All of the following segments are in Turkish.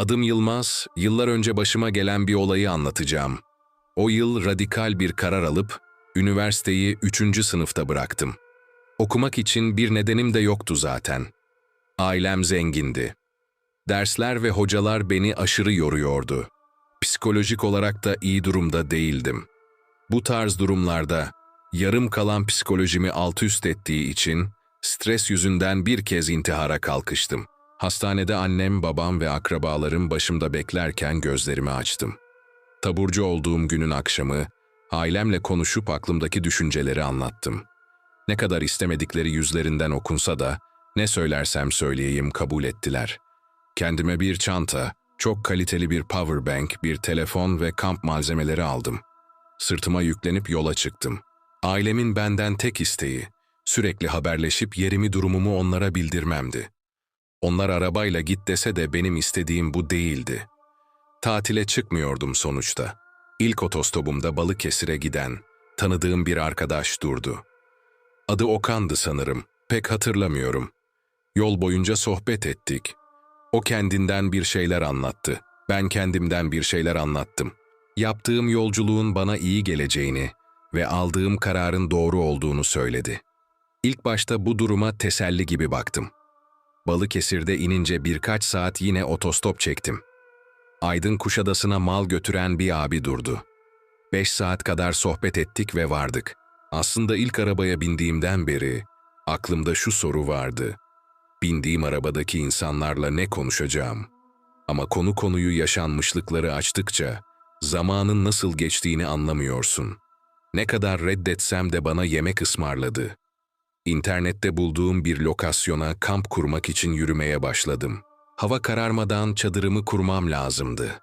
Adım Yılmaz, yıllar önce başıma gelen bir olayı anlatacağım. O yıl radikal bir karar alıp, üniversiteyi üçüncü sınıfta bıraktım. Okumak için bir nedenim de yoktu zaten. Ailem zengindi. Dersler ve hocalar beni aşırı yoruyordu. Psikolojik olarak da iyi durumda değildim. Bu tarz durumlarda yarım kalan psikolojimi alt üst ettiği için stres yüzünden bir kez intihara kalkıştım. Hastanede annem, babam ve akrabalarım başımda beklerken gözlerimi açtım. Taburcu olduğum günün akşamı ailemle konuşup aklımdaki düşünceleri anlattım. Ne kadar istemedikleri yüzlerinden okunsa da ne söylersem söyleyeyim kabul ettiler. Kendime bir çanta, çok kaliteli bir power bank, bir telefon ve kamp malzemeleri aldım. Sırtıma yüklenip yola çıktım. Ailemin benden tek isteği, sürekli haberleşip yerimi durumumu onlara bildirmemdi. Onlar arabayla git dese de benim istediğim bu değildi. Tatile çıkmıyordum sonuçta. İlk otostopumda Balıkesir'e giden, tanıdığım bir arkadaş durdu. Adı Okan'dı sanırım, pek hatırlamıyorum. Yol boyunca sohbet ettik. O kendinden bir şeyler anlattı. Ben kendimden bir şeyler anlattım. Yaptığım yolculuğun bana iyi geleceğini ve aldığım kararın doğru olduğunu söyledi. İlk başta bu duruma teselli gibi baktım. Balıkesir'de inince birkaç saat yine otostop çektim. Aydın Kuşadası'na mal götüren bir abi durdu. Beş saat kadar sohbet ettik ve vardık. Aslında ilk arabaya bindiğimden beri aklımda şu soru vardı. Bindiğim arabadaki insanlarla ne konuşacağım? Ama konu konuyu yaşanmışlıkları açtıkça zamanın nasıl geçtiğini anlamıyorsun. Ne kadar reddetsem de bana yemek ısmarladı. İnternette bulduğum bir lokasyona kamp kurmak için yürümeye başladım. Hava kararmadan çadırımı kurmam lazımdı.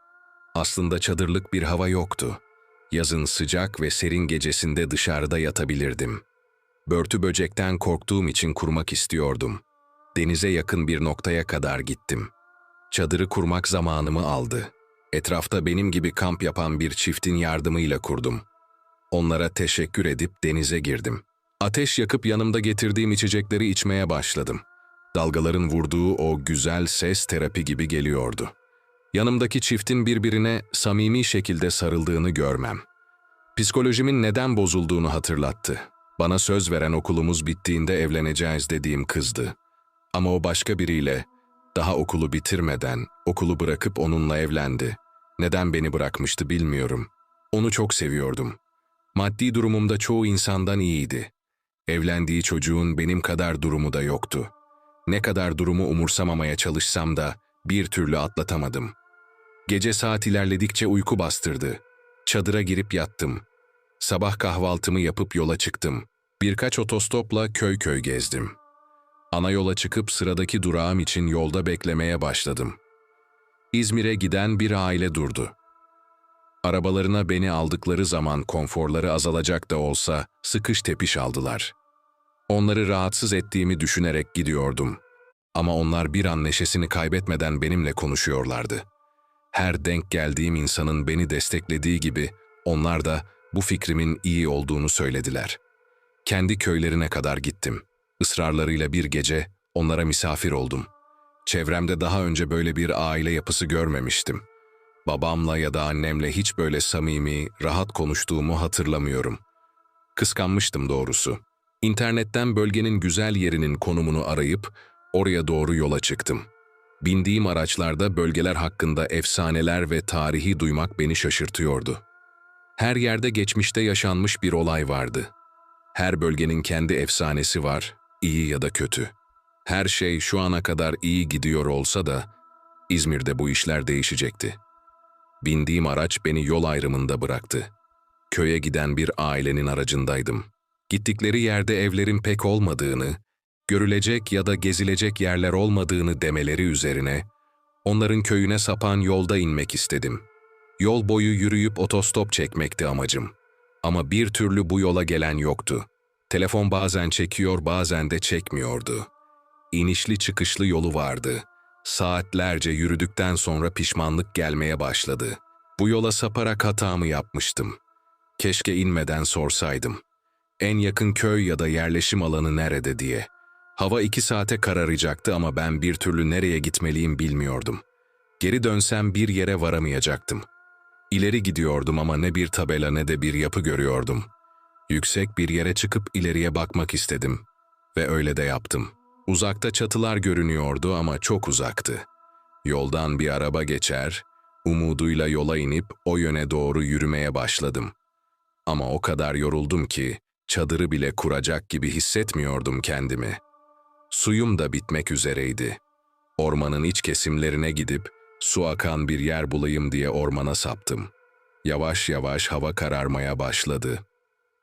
Aslında çadırlık bir hava yoktu. Yazın sıcak ve serin gecesinde dışarıda yatabilirdim. Börtü böcekten korktuğum için kurmak istiyordum. Denize yakın bir noktaya kadar gittim. Çadırı kurmak zamanımı aldı. Etrafta benim gibi kamp yapan bir çiftin yardımıyla kurdum. Onlara teşekkür edip denize girdim. Ateş yakıp yanımda getirdiğim içecekleri içmeye başladım. Dalgaların vurduğu o güzel ses terapi gibi geliyordu. Yanımdaki çiftin birbirine samimi şekilde sarıldığını görmem. Psikolojimin neden bozulduğunu hatırlattı. Bana söz veren okulumuz bittiğinde evleneceğiz dediğim kızdı. Ama o başka biriyle, daha okulu bitirmeden okulu bırakıp onunla evlendi. Neden beni bırakmıştı bilmiyorum. Onu çok seviyordum. Maddi durumumda çoğu insandan iyiydi. Evlendiği çocuğun benim kadar durumu da yoktu. Ne kadar durumu umursamamaya çalışsam da bir türlü atlatamadım. Gece saat ilerledikçe uyku bastırdı. Çadıra girip yattım. Sabah kahvaltımı yapıp yola çıktım. Birkaç otostopla köy köy gezdim. Ana yola çıkıp sıradaki durağım için yolda beklemeye başladım. İzmir'e giden bir aile durdu. Arabalarına beni aldıkları zaman konforları azalacak da olsa sıkış tepiş aldılar. Onları rahatsız ettiğimi düşünerek gidiyordum. Ama onlar bir an neşesini kaybetmeden benimle konuşuyorlardı. Her denk geldiğim insanın beni desteklediği gibi onlar da bu fikrimin iyi olduğunu söylediler. Kendi köylerine kadar gittim. Israrlarıyla bir gece onlara misafir oldum. Çevremde daha önce böyle bir aile yapısı görmemiştim. Babamla ya da annemle hiç böyle samimi, rahat konuştuğumu hatırlamıyorum. Kıskanmıştım doğrusu. İnternetten bölgenin güzel yerinin konumunu arayıp oraya doğru yola çıktım. Bindiğim araçlarda bölgeler hakkında efsaneler ve tarihi duymak beni şaşırtıyordu. Her yerde geçmişte yaşanmış bir olay vardı. Her bölgenin kendi efsanesi var, iyi ya da kötü. Her şey şu ana kadar iyi gidiyor olsa da İzmir'de bu işler değişecekti. Bindiğim araç beni yol ayrımında bıraktı. Köye giden bir ailenin aracındaydım. Gittikleri yerde evlerin pek olmadığını, görülecek ya da gezilecek yerler olmadığını demeleri üzerine, onların köyüne sapan yolda inmek istedim. Yol boyu yürüyüp otostop çekmekti amacım. Ama bir türlü bu yola gelen yoktu. Telefon bazen çekiyor bazen de çekmiyordu. İnişli çıkışlı yolu vardı. Saatlerce yürüdükten sonra pişmanlık gelmeye başladı. Bu yola saparak hatamı yapmıştım. Keşke inmeden sorsaydım. En yakın köy ya da yerleşim alanı nerede diye. Hava iki saate kararacaktı ama ben bir türlü nereye gitmeliyim bilmiyordum. Geri dönsem bir yere varamayacaktım. İleri gidiyordum ama ne bir tabela ne de bir yapı görüyordum. Yüksek bir yere çıkıp ileriye bakmak istedim. Ve öyle de yaptım. Uzakta çatılar görünüyordu ama çok uzaktı. Yoldan bir araba geçer, umuduyla yola inip o yöne doğru yürümeye başladım. Ama o kadar yoruldum ki çadırı bile kuracak gibi hissetmiyordum kendimi. Suyum da bitmek üzereydi. Ormanın iç kesimlerine gidip su akan bir yer bulayım diye ormana saptım. Yavaş yavaş hava kararmaya başladı.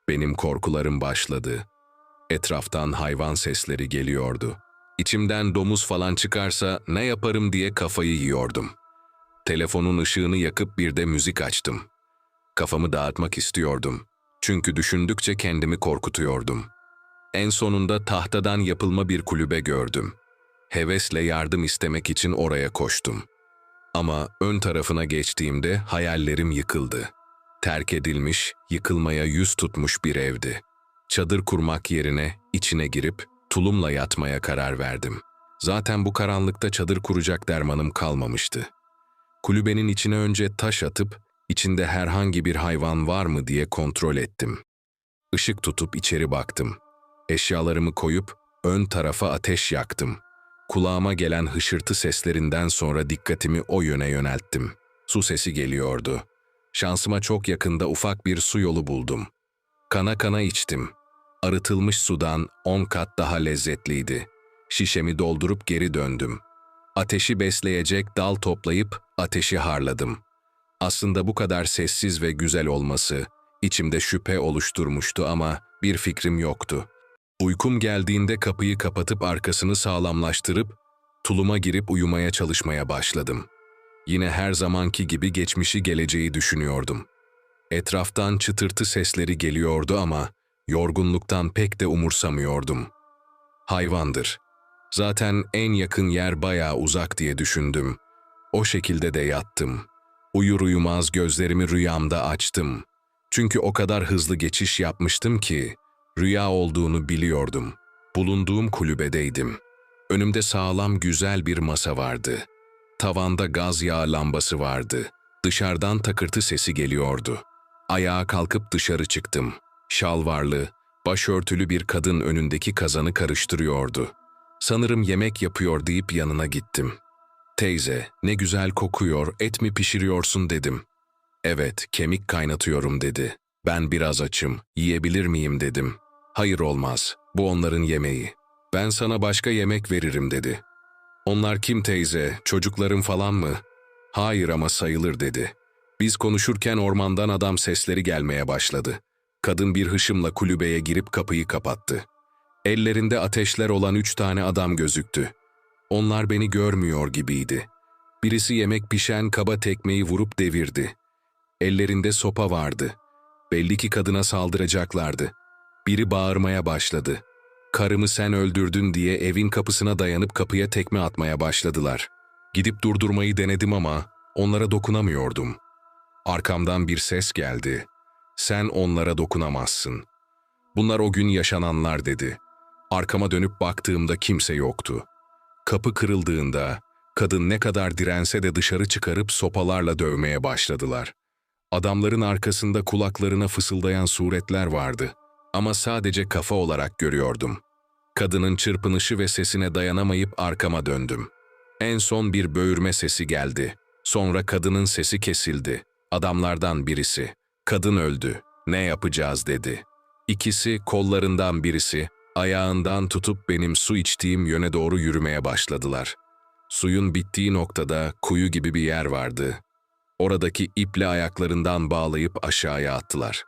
Benim korkularım başladı. Etraftan hayvan sesleri geliyordu. İçimden domuz falan çıkarsa ne yaparım diye kafayı yiyordum. Telefonun ışığını yakıp bir de müzik açtım. Kafamı dağıtmak istiyordum. Çünkü düşündükçe kendimi korkutuyordum. En sonunda tahtadan yapılma bir kulübe gördüm. Hevesle yardım istemek için oraya koştum. Ama ön tarafına geçtiğimde hayallerim yıkıldı. Terk edilmiş, yıkılmaya yüz tutmuş bir evdi. Çadır kurmak yerine içine girip tulumla yatmaya karar verdim. Zaten bu karanlıkta çadır kuracak dermanım kalmamıştı. Kulübenin içine önce taş atıp içinde herhangi bir hayvan var mı diye kontrol ettim. Işık tutup içeri baktım. Eşyalarımı koyup ön tarafa ateş yaktım. Kulağıma gelen hışırtı seslerinden sonra dikkatimi o yöne yönelttim. Su sesi geliyordu. Şansıma çok yakında ufak bir su yolu buldum. Kana kana içtim. Arıtılmış sudan on kat daha lezzetliydi. Şişemi doldurup geri döndüm. Ateşi besleyecek dal toplayıp ateşi harladım. Aslında bu kadar sessiz ve güzel olması içimde şüphe oluşturmuştu ama bir fikrim yoktu. Uykum geldiğinde kapıyı kapatıp arkasını sağlamlaştırıp tuluma girip uyumaya çalışmaya başladım. Yine her zamanki gibi geçmişi geleceği düşünüyordum. Etraftan çıtırtı sesleri geliyordu ama yorgunluktan pek de umursamıyordum. Hayvandır. Zaten en yakın yer bayağı uzak diye düşündüm. O şekilde de yattım. Uyur uyumaz gözlerimi rüyamda açtım. Çünkü o kadar hızlı geçiş yapmıştım ki rüya olduğunu biliyordum. Bulunduğum kulübedeydim. Önümde sağlam güzel bir masa vardı. Tavanda gaz yağı lambası vardı. Dışarıdan takırtı sesi geliyordu. Ayağa kalkıp dışarı çıktım. Şalvarlı, başörtülü bir kadın önündeki kazanı karıştırıyordu. Sanırım yemek yapıyor deyip yanına gittim. Teyze, ne güzel kokuyor, et mi pişiriyorsun dedim. Evet, kemik kaynatıyorum dedi. Ben biraz açım, yiyebilir miyim dedim. Hayır olmaz, bu onların yemeği. Ben sana başka yemek veririm dedi. Onlar kim teyze, çocuklarım falan mı? Hayır ama sayılır dedi. Biz konuşurken ormandan adam sesleri gelmeye başladı. Kadın bir hışımla kulübeye girip kapıyı kapattı. Ellerinde ateşler olan üç tane adam gözüktü. Onlar beni görmüyor gibiydi. Birisi yemek pişen kaba tekmeyi vurup devirdi. Ellerinde sopa vardı. Belli ki kadına saldıracaklardı. Biri bağırmaya başladı. Karımı sen öldürdün diye evin kapısına dayanıp kapıya tekme atmaya başladılar. Gidip durdurmayı denedim ama onlara dokunamıyordum. Arkamdan bir ses geldi. Sen onlara dokunamazsın. Bunlar o gün yaşananlar dedi. Arkama dönüp baktığımda kimse yoktu. Kapı kırıldığında kadın ne kadar dirense de dışarı çıkarıp sopalarla dövmeye başladılar. Adamların arkasında kulaklarına fısıldayan suretler vardı ama sadece kafa olarak görüyordum. Kadının çırpınışı ve sesine dayanamayıp arkama döndüm. En son bir böğürme sesi geldi. Sonra kadının sesi kesildi. Adamlardan birisi, kadın öldü, ne yapacağız dedi. İkisi kollarından birisi, ayağından tutup benim su içtiğim yöne doğru yürümeye başladılar. Suyun bittiği noktada kuyu gibi bir yer vardı. Oradaki iple ayaklarından bağlayıp aşağıya attılar.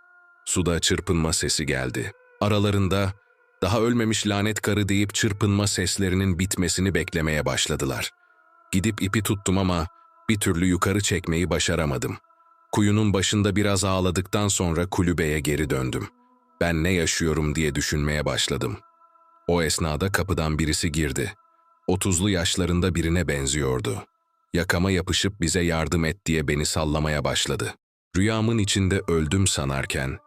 Suda çırpınma sesi geldi. Aralarında daha ölmemiş lanet karı deyip çırpınma seslerinin bitmesini beklemeye başladılar. Gidip ipi tuttum ama bir türlü yukarı çekmeyi başaramadım. Kuyunun başında biraz ağladıktan sonra kulübeye geri döndüm. Ben ne yaşıyorum diye düşünmeye başladım. O esnada kapıdan birisi girdi. Otuzlu yaşlarında birine benziyordu. Yakama yapışıp bize yardım et diye beni sallamaya başladı. Rüyamın içinde öldüm sanarken,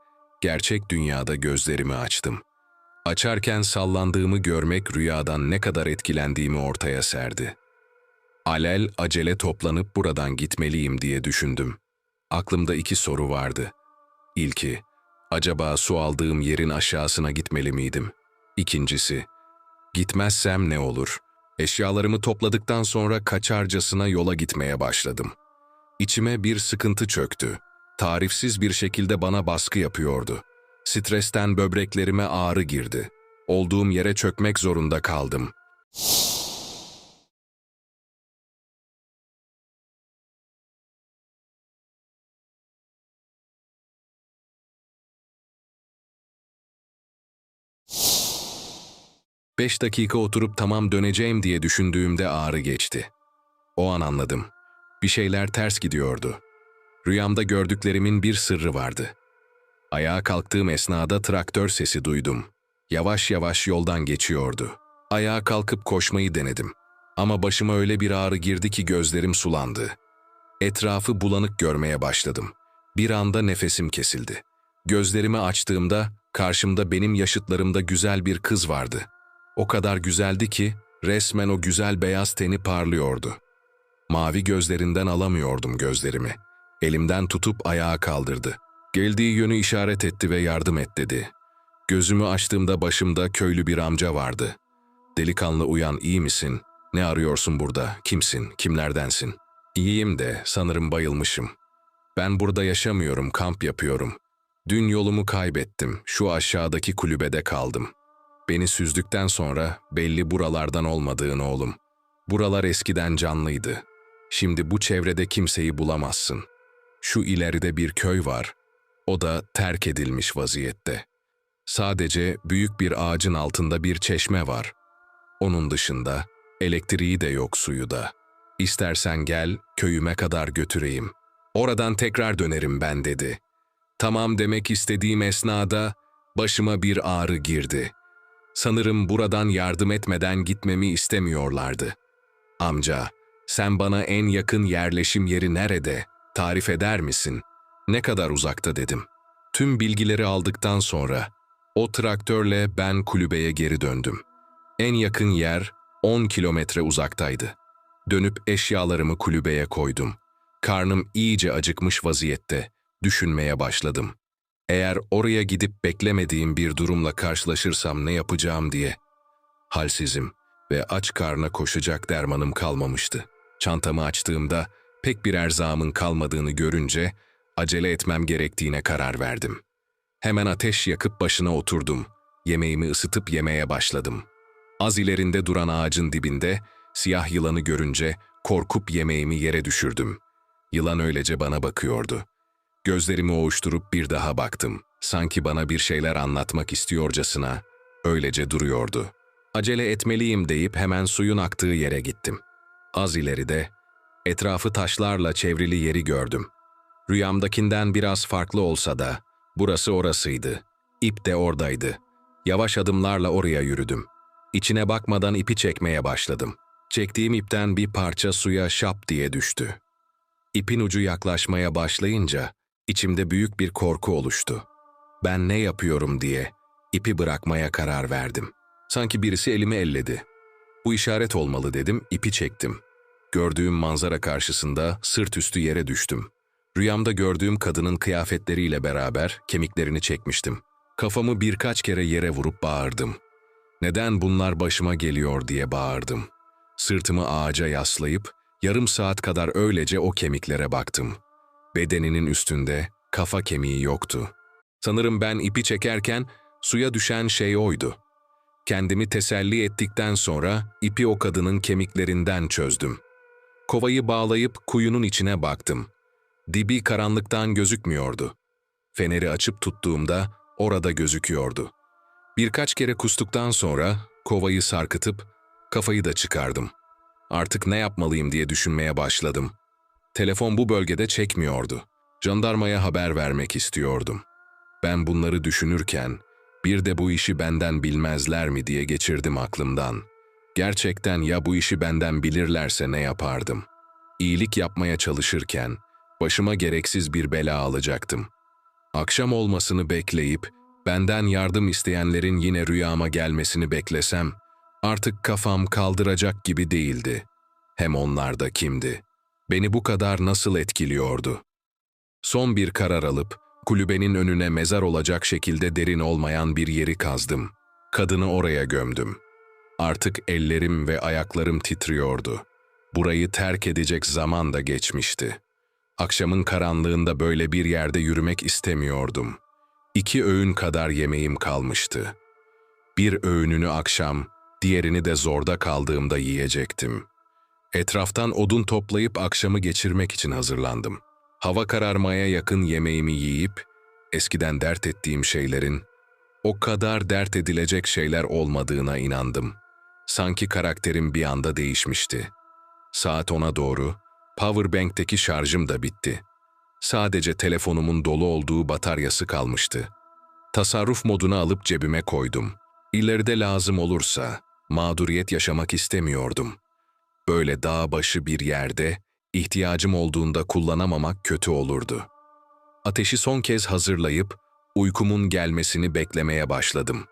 gerçek dünyada gözlerimi açtım. Açarken sallandığımı görmek rüyadan ne kadar etkilendiğimi ortaya serdi. Alel acele toplanıp buradan gitmeliyim diye düşündüm. Aklımda iki soru vardı. İlki, acaba su aldığım yerin aşağısına gitmeli miydim? İkincisi, gitmezsem ne olur? Eşyalarımı topladıktan sonra kaçarcasına yola gitmeye başladım. İçime bir sıkıntı çöktü. Tarifsiz bir şekilde bana baskı yapıyordu. Stresten böbreklerime ağrı girdi. Olduğum yere çökmek zorunda kaldım. Beş dakika oturup tamam döneceğim diye düşündüğümde ağrı geçti. O an anladım. Bir şeyler ters gidiyordu. Rüyamda gördüklerimin bir sırrı vardı. Ayağa kalktığım esnada traktör sesi duydum. Yavaş yavaş yoldan geçiyordu. Ayağa kalkıp koşmayı denedim. Ama başıma öyle bir ağrı girdi ki gözlerim sulandı. Etrafı bulanık görmeye başladım. Bir anda nefesim kesildi. Gözlerimi açtığımda karşımda benim yaşıtlarımda güzel bir kız vardı. O kadar güzeldi ki resmen o güzel beyaz teni parlıyordu. Mavi gözlerinden alamıyordum gözlerimi. Elimden tutup ayağa kaldırdı. Geldiği yönü işaret etti ve yardım et dedi. Gözümü açtığımda başımda köylü bir amca vardı. Delikanlı uyan iyi misin? Ne arıyorsun burada? Kimsin? Kimlerdensin? İyiyim de sanırım bayılmışım. Ben burada yaşamıyorum, kamp yapıyorum. Dün yolumu kaybettim. Şu aşağıdaki kulübede kaldım. Beni süzdükten sonra belli buralardan olmadığın oğlum. Buralar eskiden canlıydı. Şimdi bu çevrede kimseyi bulamazsın. Şu ileride bir köy var. O da terk edilmiş vaziyette. Sadece büyük bir ağacın altında bir çeşme var. Onun dışında elektriği de yok suyu da. İstersen gel köyüme kadar götüreyim. Oradan tekrar dönerim ben dedi. Tamam demek istediğim esnada başıma bir ağrı girdi. Sanırım buradan yardım etmeden gitmemi istemiyorlardı. Amca, sen bana en yakın yerleşim yeri nerede? Tarif eder misin? Ne kadar uzakta dedim. Tüm bilgileri aldıktan sonra o traktörle ben kulübeye geri döndüm. En yakın yer 10 kilometre uzaktaydı. Dönüp eşyalarımı kulübeye koydum. Karnım iyice acıkmış vaziyette. Düşünmeye başladım. Eğer oraya gidip beklemediğim bir durumla karşılaşırsam ne yapacağım diye. Halsizim ve aç karna koşacak dermanım kalmamıştı. Çantamı açtığımda pek bir erzağımın kalmadığını görünce acele etmem gerektiğine karar verdim. Hemen ateş yakıp başına oturdum. Yemeğimi ısıtıp yemeye başladım. Az ilerinde duran ağacın dibinde siyah yılanı görünce korkup yemeğimi yere düşürdüm. Yılan öylece bana bakıyordu. Gözlerimi ovuşturup bir daha baktım. Sanki bana bir şeyler anlatmak istiyorcasına öylece duruyordu. Acele etmeliyim deyip hemen suyun aktığı yere gittim. Az ileride etrafı taşlarla çevrili yeri gördüm. Rüyamdakinden biraz farklı olsa da burası orasıydı. İp de oradaydı. Yavaş adımlarla oraya yürüdüm. İçine bakmadan ipi çekmeye başladım. Çektiğim ipten bir parça suya şap diye düştü. İpin ucu yaklaşmaya başlayınca içimde büyük bir korku oluştu. Ben ne yapıyorum diye ipi bırakmaya karar verdim. Sanki birisi elimi elledi. Bu işaret olmalı dedim, ipi çektim. Gördüğüm manzara karşısında sırt üstü yere düştüm. Rüyamda gördüğüm kadının kıyafetleriyle beraber kemiklerini çekmiştim. Kafamı birkaç kere yere vurup bağırdım. Neden bunlar başıma geliyor diye bağırdım. Sırtımı ağaca yaslayıp yarım saat kadar öylece o kemiklere baktım. Bedeninin üstünde kafa kemiği yoktu. Sanırım ben ipi çekerken suya düşen şey oydu. Kendimi teselli ettikten sonra ipi o kadının kemiklerinden çözdüm. Kovayı bağlayıp kuyunun içine baktım. Dibi karanlıktan gözükmüyordu. Feneri açıp tuttuğumda orada gözüküyordu. Birkaç kere kustuktan sonra kovayı sarkıtıp kafayı da çıkardım. Artık ne yapmalıyım diye düşünmeye başladım. Telefon bu bölgede çekmiyordu. Jandarmaya haber vermek istiyordum. Ben bunları düşünürken bir de bu işi benden bilmezler mi diye geçirdim aklımdan. Gerçekten ya bu işi benden bilirlerse ne yapardım? İyilik yapmaya çalışırken başıma gereksiz bir bela alacaktım. Akşam olmasını bekleyip benden yardım isteyenlerin yine rüyama gelmesini beklesem artık kafam kaldıracak gibi değildi. Hem onlar da kimdi? Beni bu kadar nasıl etkiliyordu? Son bir karar alıp kulübenin önüne mezar olacak şekilde derin olmayan bir yeri kazdım. Kadını oraya gömdüm. Artık ellerim ve ayaklarım titriyordu. Burayı terk edecek zaman da geçmişti. Akşamın karanlığında böyle bir yerde yürümek istemiyordum. İki öğün kadar yemeğim kalmıştı. Bir öğününü akşam, diğerini de zorda kaldığımda yiyecektim. Etraftan odun toplayıp akşamı geçirmek için hazırlandım. Hava kararmaya yakın yemeğimi yiyip, eskiden dert ettiğim şeylerin, o kadar dert edilecek şeyler olmadığına inandım. Sanki karakterim bir anda değişmişti. Saat ona doğru, powerbank'teki şarjım da bitti. Sadece telefonumun dolu olduğu bataryası kalmıştı. Tasarruf moduna alıp cebime koydum. İleride lazım olursa mağduriyet yaşamak istemiyordum. Böyle dağ başı bir yerde ihtiyacım olduğunda kullanamamak kötü olurdu. Ateşi son kez hazırlayıp uykumun gelmesini beklemeye başladım.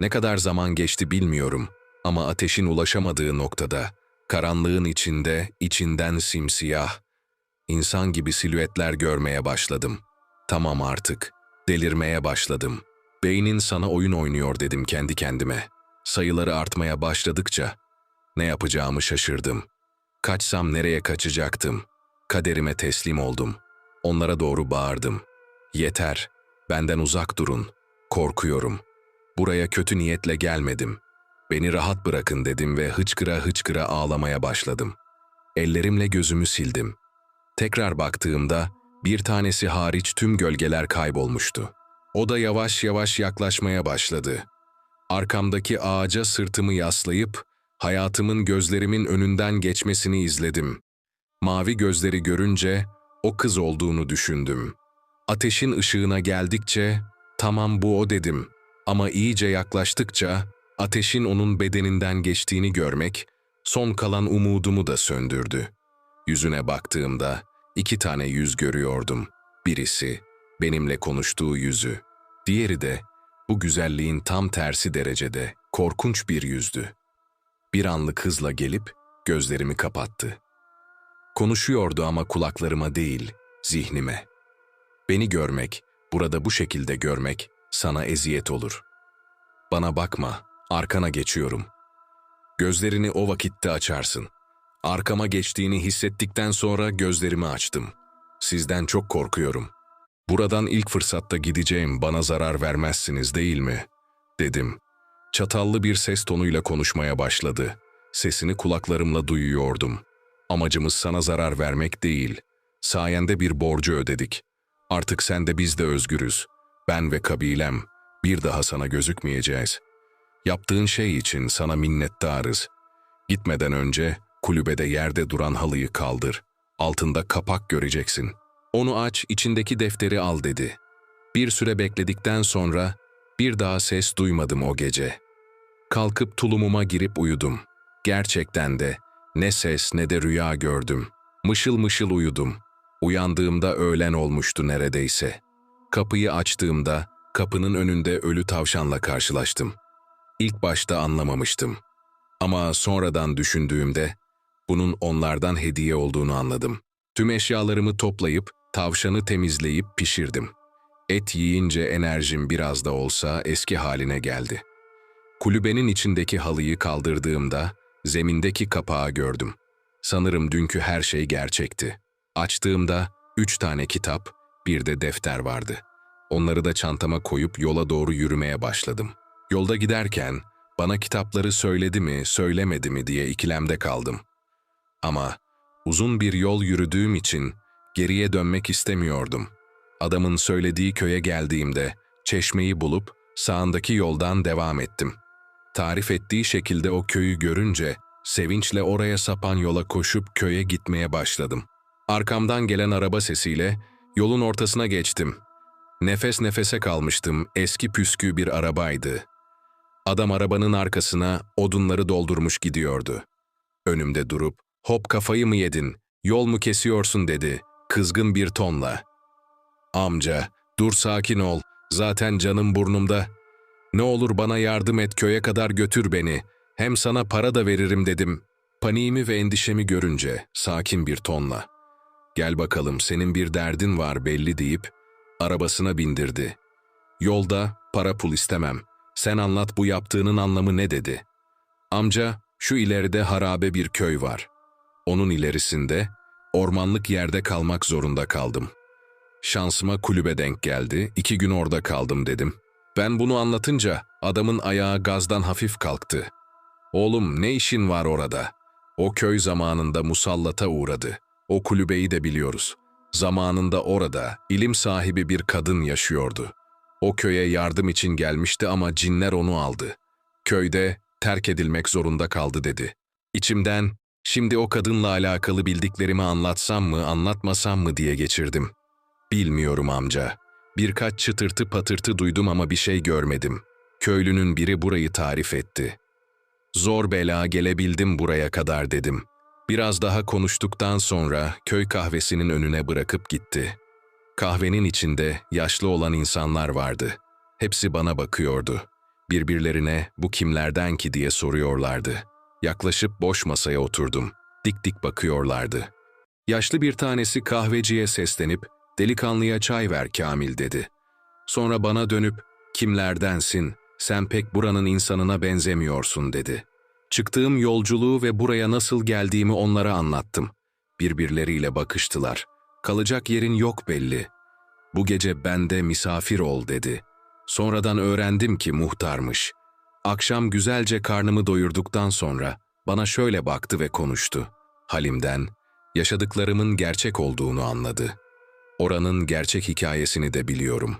Ne kadar zaman geçti bilmiyorum ama ateşin ulaşamadığı noktada, karanlığın içinde, içinden simsiyah, insan gibi silüetler görmeye başladım. Tamam artık, delirmeye başladım. Beynin sana oyun oynuyor dedim kendi kendime. Sayıları artmaya başladıkça ne yapacağımı şaşırdım. Kaçsam nereye kaçacaktım? Kaderime teslim oldum. Onlara doğru bağırdım. Yeter, benden uzak durun. Korkuyorum. Buraya kötü niyetle gelmedim. Beni rahat bırakın dedim ve hıçkıra hıçkıra ağlamaya başladım. Ellerimle gözümü sildim. Tekrar baktığımda bir tanesi hariç tüm gölgeler kaybolmuştu. O da yavaş yavaş yaklaşmaya başladı. Arkamdaki ağaca sırtımı yaslayıp hayatımın gözlerimin önünden geçmesini izledim. Mavi gözleri görünce o kız olduğunu düşündüm. Ateşin ışığına geldikçe tamam bu o dedim ama iyice yaklaştıkça ateşin onun bedeninden geçtiğini görmek son kalan umudumu da söndürdü. Yüzüne baktığımda iki tane yüz görüyordum. Birisi benimle konuştuğu yüzü, diğeri de bu güzelliğin tam tersi derecede korkunç bir yüzdü. Bir anlık hızla gelip gözlerimi kapattı. Konuşuyordu ama kulaklarıma değil, zihnime. Beni görmek, burada bu şekilde görmek sana eziyet olur. Bana bakma, arkana geçiyorum. Gözlerini o vakitte açarsın. Arkama geçtiğini hissettikten sonra gözlerimi açtım. Sizden çok korkuyorum. Buradan ilk fırsatta gideceğim, bana zarar vermezsiniz değil mi? Dedim. Çatallı bir ses tonuyla konuşmaya başladı. Sesini kulaklarımla duyuyordum. Amacımız sana zarar vermek değil. Sayende bir borcu ödedik. Artık sen de biz de özgürüz. Ben ve kabilem. Bir daha sana gözükmeyeceğiz. Yaptığın şey için sana minnettarız. Gitmeden önce kulübede yerde duran halıyı kaldır. Altında kapak göreceksin. Onu aç, içindeki defteri al dedi. Bir süre bekledikten sonra bir daha ses duymadım o gece. Kalkıp tulumuma girip uyudum. Gerçekten de ne ses ne de rüya gördüm. Mışıl mışıl uyudum. Uyandığımda öğlen olmuştu neredeyse. Kapıyı açtığımda kapının önünde ölü tavşanla karşılaştım. İlk başta anlamamıştım. Ama sonradan düşündüğümde bunun onlardan hediye olduğunu anladım. Tüm eşyalarımı toplayıp tavşanı temizleyip pişirdim. Et yiyince enerjim biraz da olsa eski haline geldi. Kulübenin içindeki halıyı kaldırdığımda zemindeki kapağı gördüm. Sanırım dünkü her şey gerçekti. Açtığımda üç tane kitap, bir de defter vardı. Onları da çantama koyup yola doğru yürümeye başladım. Yolda giderken bana kitapları söyledi mi, söylemedi mi diye ikilemde kaldım. Ama uzun bir yol yürüdüğüm için geriye dönmek istemiyordum. Adamın söylediği köye geldiğimde çeşmeyi bulup sağındaki yoldan devam ettim. Tarif ettiği şekilde o köyü görünce sevinçle oraya sapan yola koşup köye gitmeye başladım. Arkamdan gelen araba sesiyle yolun ortasına geçtim. Nefes nefese kalmıştım, eski püskü bir arabaydı. Adam arabanın arkasına odunları doldurmuş gidiyordu. Önümde durup, hop kafayı mı yedin, yol mu kesiyorsun dedi, kızgın bir tonla. Amca, dur sakin ol, zaten canım burnumda. Ne olur bana yardım et köye kadar götür beni, hem sana para da veririm dedim. Paniğimi ve endişemi görünce sakin bir tonla "Gel bakalım senin bir derdin var belli." deyip arabasına bindirdi. Yolda para pul istemem. Sen anlat bu yaptığının anlamı ne dedi. Amca şu ileride harabe bir köy var. Onun ilerisinde ormanlık yerde kalmak zorunda kaldım. Şansıma kulübe denk geldi. iki gün orada kaldım dedim. Ben bunu anlatınca adamın ayağı gazdan hafif kalktı. Oğlum ne işin var orada? O köy zamanında musallata uğradı. O kulübeyi de biliyoruz. Zamanında orada ilim sahibi bir kadın yaşıyordu. O köye yardım için gelmişti ama cinler onu aldı. Köyde terk edilmek zorunda kaldı dedi. İçimden şimdi o kadınla alakalı bildiklerimi anlatsam mı anlatmasam mı diye geçirdim. Bilmiyorum amca. Birkaç çıtırtı patırtı duydum ama bir şey görmedim. Köylünün biri burayı tarif etti. Zor bela gelebildim buraya kadar dedim. Biraz daha konuştuktan sonra köy kahvesinin önüne bırakıp gitti. Kahvenin içinde yaşlı olan insanlar vardı. Hepsi bana bakıyordu. Birbirlerine bu kimlerden ki diye soruyorlardı. Yaklaşıp boş masaya oturdum. Dik dik bakıyorlardı. Yaşlı bir tanesi kahveciye seslenip delikanlıya çay ver Kamil dedi. Sonra bana dönüp kimlerdensin sen pek buranın insanına benzemiyorsun dedi. Çıktığım yolculuğu ve buraya nasıl geldiğimi onlara anlattım. Birbirleriyle bakıştılar. Kalacak yerin yok belli. Bu gece bende misafir ol dedi. Sonradan öğrendim ki muhtarmış. Akşam güzelce karnımı doyurduktan sonra bana şöyle baktı ve konuştu. Halimden, yaşadıklarımın gerçek olduğunu anladı. Oranın gerçek hikayesini de biliyorum.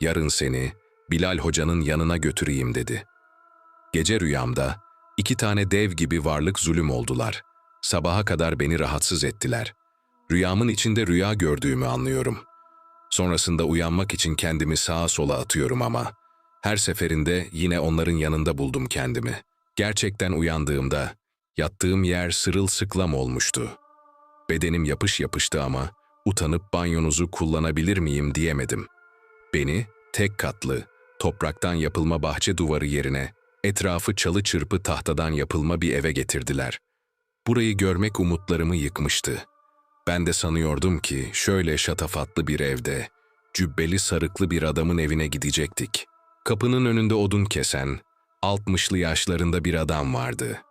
Yarın seni Bilal Hoca'nın yanına götüreyim dedi. Gece rüyamda iki tane dev gibi varlık zulüm oldular. Sabaha kadar beni rahatsız ettiler. Rüyamın içinde rüya gördüğümü anlıyorum. Sonrasında uyanmak için kendimi sağa sola atıyorum ama her seferinde yine onların yanında buldum kendimi. Gerçekten uyandığımda yattığım yer sırılsıklam olmuştu. Bedenim yapış yapıştı ama utanıp banyonuzu kullanabilir miyim diyemedim. Beni tek katlı, topraktan yapılma bahçe duvarı yerine etrafı çalı çırpı tahtadan yapılma bir eve getirdiler. Burayı görmek umutlarımı yıkmıştı. Ben de sanıyordum ki şöyle şatafatlı bir evde, cübbeli sarıklı bir adamın evine gidecektik. Kapının önünde odun kesen, altmışlı yaşlarında bir adam vardı.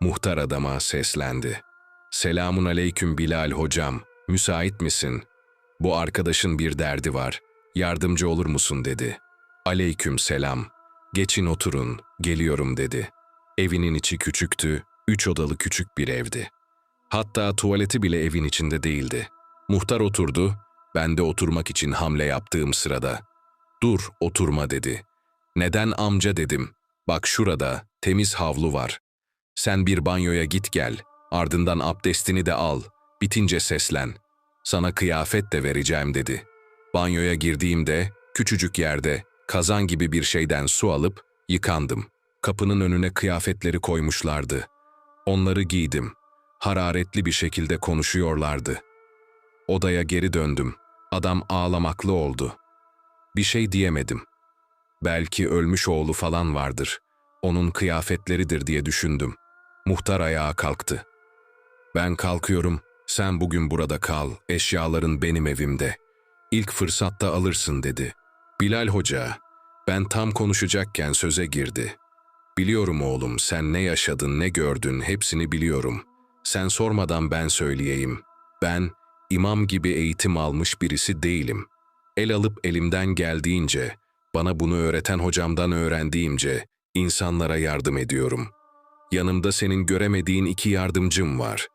Muhtar adama seslendi. Selamun aleyküm Bilal hocam, müsait misin? Bu arkadaşın bir derdi var, yardımcı olur musun dedi. Aleyküm selam, geçin oturun, geliyorum dedi. Evinin içi küçüktü, üç odalı küçük bir evdi. Hatta tuvaleti bile evin içinde değildi. Muhtar oturdu, ben de oturmak için hamle yaptığım sırada. Dur, oturma dedi. Neden amca dedim. Bak şurada, temiz havlu var. Sen bir banyoya git gel, ardından abdestini de al, bitince seslen. Sana kıyafet de vereceğim dedi. Banyoya girdiğimde, küçücük yerde, kazan gibi bir şeyden su alıp, yıkandım. Kapının önüne kıyafetleri koymuşlardı. Onları giydim hararetli bir şekilde konuşuyorlardı. Odaya geri döndüm. Adam ağlamaklı oldu. Bir şey diyemedim. Belki ölmüş oğlu falan vardır. Onun kıyafetleridir diye düşündüm. Muhtar ayağa kalktı. Ben kalkıyorum, sen bugün burada kal, eşyaların benim evimde. İlk fırsatta alırsın dedi. Bilal Hoca, ben tam konuşacakken söze girdi. Biliyorum oğlum, sen ne yaşadın, ne gördün, hepsini biliyorum. Sen sormadan ben söyleyeyim. Ben, imam gibi eğitim almış birisi değilim. El alıp elimden geldiğince, bana bunu öğreten hocamdan öğrendiğimce, insanlara yardım ediyorum. Yanımda senin göremediğin iki yardımcım var.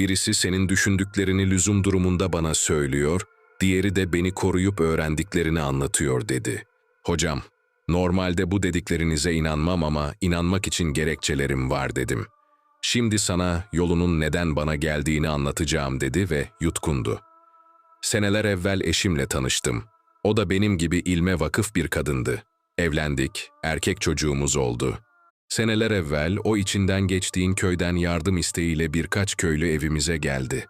Birisi senin düşündüklerini lüzum durumunda bana söylüyor, diğeri de beni koruyup öğrendiklerini anlatıyor dedi. Hocam, normalde bu dediklerinize inanmam ama inanmak için gerekçelerim var dedim.'' Şimdi sana yolunun neden bana geldiğini anlatacağım dedi ve yutkundu. Seneler evvel eşimle tanıştım. O da benim gibi ilme vakıf bir kadındı. Evlendik, erkek çocuğumuz oldu. Seneler evvel o içinden geçtiğin köyden yardım isteğiyle birkaç köylü evimize geldi.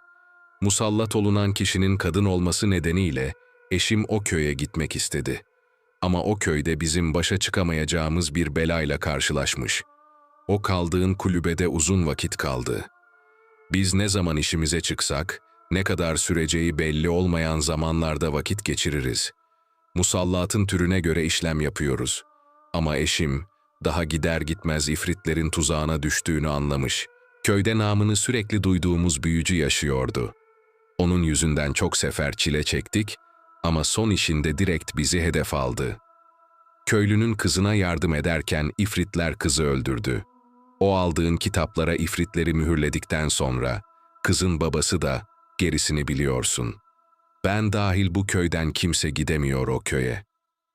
Musallat olunan kişinin kadın olması nedeniyle eşim o köye gitmek istedi. Ama o köyde bizim başa çıkamayacağımız bir belayla karşılaşmış. O kaldığın kulübede uzun vakit kaldı. Biz ne zaman işimize çıksak, ne kadar süreceği belli olmayan zamanlarda vakit geçiririz. Musallatın türüne göre işlem yapıyoruz. Ama eşim, daha gider gitmez ifritlerin tuzağına düştüğünü anlamış. Köyde namını sürekli duyduğumuz büyücü yaşıyordu. Onun yüzünden çok sefer çile çektik ama son işinde direkt bizi hedef aldı. Köylünün kızına yardım ederken ifritler kızı öldürdü. O aldığın kitaplara ifritleri mühürledikten sonra kızın babası da gerisini biliyorsun. Ben dahil bu köyden kimse gidemiyor o köye.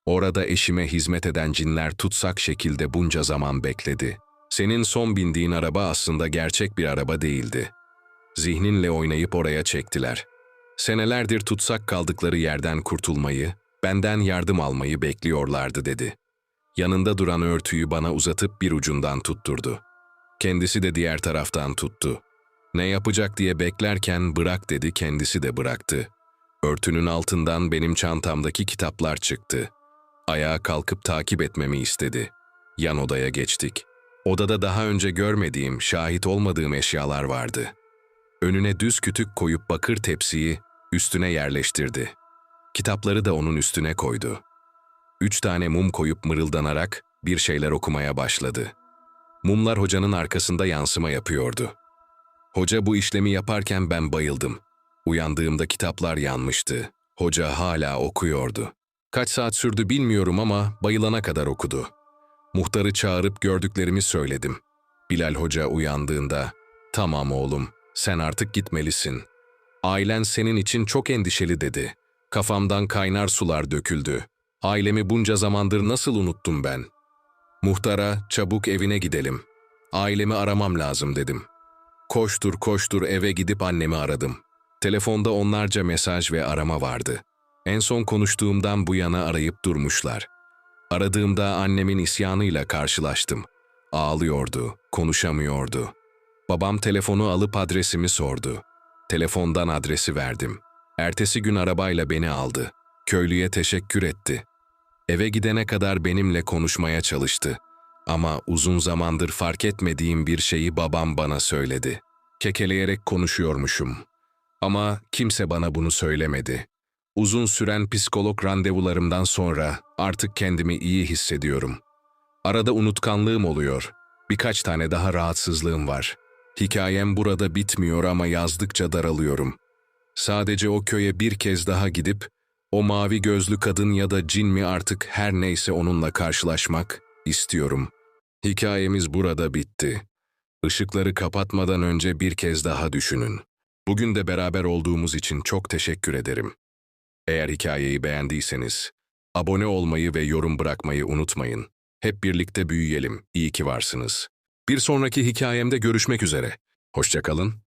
Orada eşime hizmet eden cinler tutsak şekilde bunca zaman bekledi. Senin son bindiğin araba aslında gerçek bir araba değildi. Zihninle oynayıp oraya çektiler. Senelerdir tutsak kaldıkları yerden kurtulmayı, benden yardım almayı bekliyorlardı dedi. Yanında duran örtüyü bana uzatıp bir ucundan tutturdu. Kendisi de diğer taraftan tuttu. Ne yapacak diye beklerken bırak dedi kendisi de bıraktı. Örtünün altından benim çantamdaki kitaplar çıktı. Ayağa kalkıp takip etmemi istedi. Yan odaya geçtik. Odada daha önce görmediğim, şahit olmadığım eşyalar vardı. Önüne düz kütük koyup bakır tepsiyi üstüne yerleştirdi. Kitapları da onun üstüne koydu. Üç tane mum koyup mırıldanarak bir şeyler okumaya başladı. Mumlar hocanın arkasında yansıma yapıyordu. Hoca bu işlemi yaparken ben bayıldım. Uyandığımda kitaplar yanmıştı. Hoca hala okuyordu. Kaç saat sürdü bilmiyorum ama bayılana kadar okudu. Muhtarı çağırıp gördüklerimi söyledim. Bilal Hoca uyandığında, ''Tamam oğlum, sen artık gitmelisin. Ailen senin için çok endişeli.'' dedi. Kafamdan kaynar sular döküldü. Ailemi bunca zamandır nasıl unuttum ben? Muhtara, çabuk evine gidelim. Ailemi aramam lazım dedim. Koştur koştur eve gidip annemi aradım. Telefonda onlarca mesaj ve arama vardı. En son konuştuğumdan bu yana arayıp durmuşlar. Aradığımda annemin isyanıyla karşılaştım. Ağlıyordu, konuşamıyordu. Babam telefonu alıp adresimi sordu. Telefondan adresi verdim. Ertesi gün arabayla beni aldı. Köylüye teşekkür etti. Eve gidene kadar benimle konuşmaya çalıştı. Ama uzun zamandır fark etmediğim bir şeyi babam bana söyledi. Kekeleyerek konuşuyormuşum. Ama kimse bana bunu söylemedi. Uzun süren psikolog randevularımdan sonra artık kendimi iyi hissediyorum. Arada unutkanlığım oluyor. Birkaç tane daha rahatsızlığım var. Hikayem burada bitmiyor ama yazdıkça daralıyorum. Sadece o köye bir kez daha gidip o mavi gözlü kadın ya da cin mi artık her neyse onunla karşılaşmak istiyorum. Hikayemiz burada bitti. Işıkları kapatmadan önce bir kez daha düşünün. Bugün de beraber olduğumuz için çok teşekkür ederim. Eğer hikayeyi beğendiyseniz, abone olmayı ve yorum bırakmayı unutmayın. Hep birlikte büyüyelim. İyi ki varsınız. Bir sonraki hikayemde görüşmek üzere. Hoşçakalın.